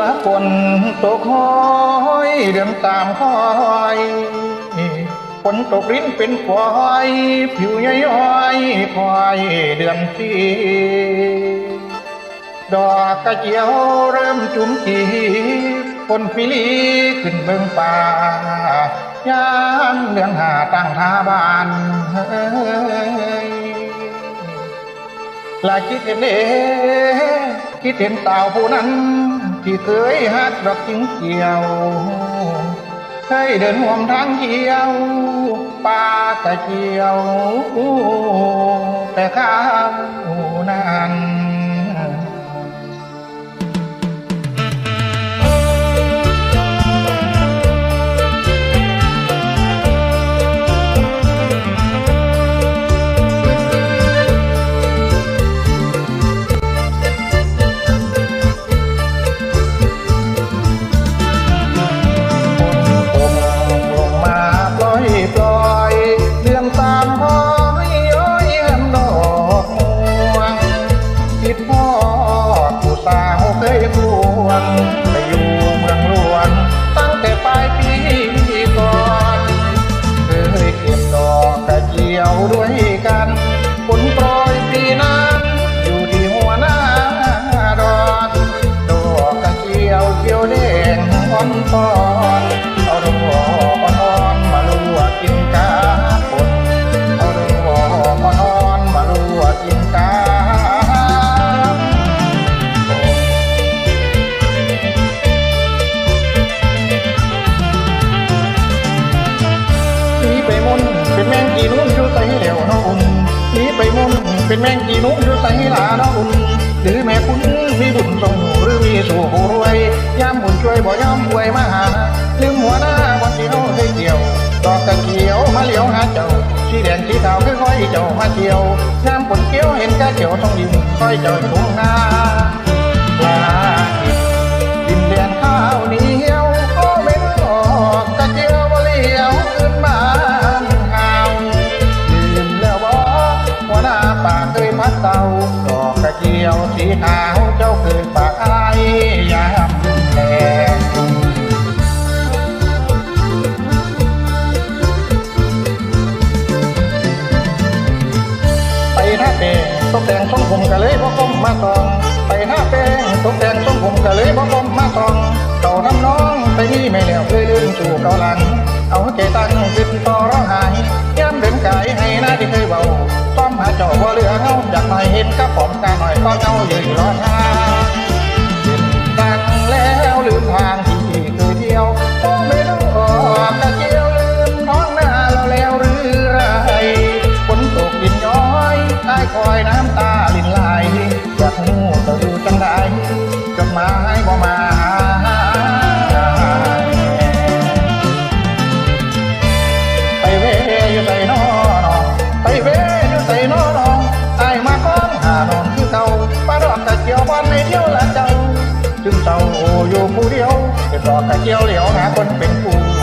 ละฝนตกห้อยเดือนตามคอยฝนตกริ้นเป็นฝอยผิวย้อยๆคอยเดือนทีดอกกระเจียวเริ่มจุ่มจีฝนฟิลีขึ้นเบิ่งป่ายามเดือนหาตั้งท่าบ้านเฮ้ยลาคิดเห็นเด้คิดเห็นสาวผู้นั้น ที่เคยฮักดอกจิงเกี่ยวเคยเดินห่วมทางเกี่ยวป่ากะเกี่ยว แต่ข้าวนั้น ด้วยกันฝนโปรยปีนั้นอยู่ที่หัวหน้าดอนดอกกระเจียวเขียวแดงอ่อนตอน ไปมุ่นเป็นแมงกีนุ่งอยู่ใส่หลาน้องอุ่นหรือแม่คุณมีบุญส่งหรือมีสู่รวยยามบุญช่วยบ่ย่ำรวยมาหาลืมหัวหน้าวันที่เขาเคยเกี่ยวดอกกระเกียวมาเหลียวหาเจ้าสีแดงสีขาวค่อยๆเจ้ามาเที่ยวน้ำฝนเกี้ยวเห็นกะเขียวทองดินค่อยเจ้าอยู่ทุ่งนา จียวสีขาวเจ้าเคยปากอยามแลงไปท่าแป้งตกแต่งทรงผมก็เลยบ่ก้มมาตอง ไปท่าแป้งตกแต่งทรงผมก็เลยบ่ก้มมาตองเก่าทำน้องไปนี่ไม่แล้วเคยลืมสู่เก่าหลัง เอาใจตั้งขึ้นต่อร้องห้ย้ำเดินกายให้หน้าที่เคยเบาซ้อมหาเจ้าบ่าเหลือเฮาอยากหน่เห็นกับผมกาหน่อ จึงเศร้าอยู่ผู้เดียวเก็บดอกกระเจียวเหลียวหาคนเป็นผู้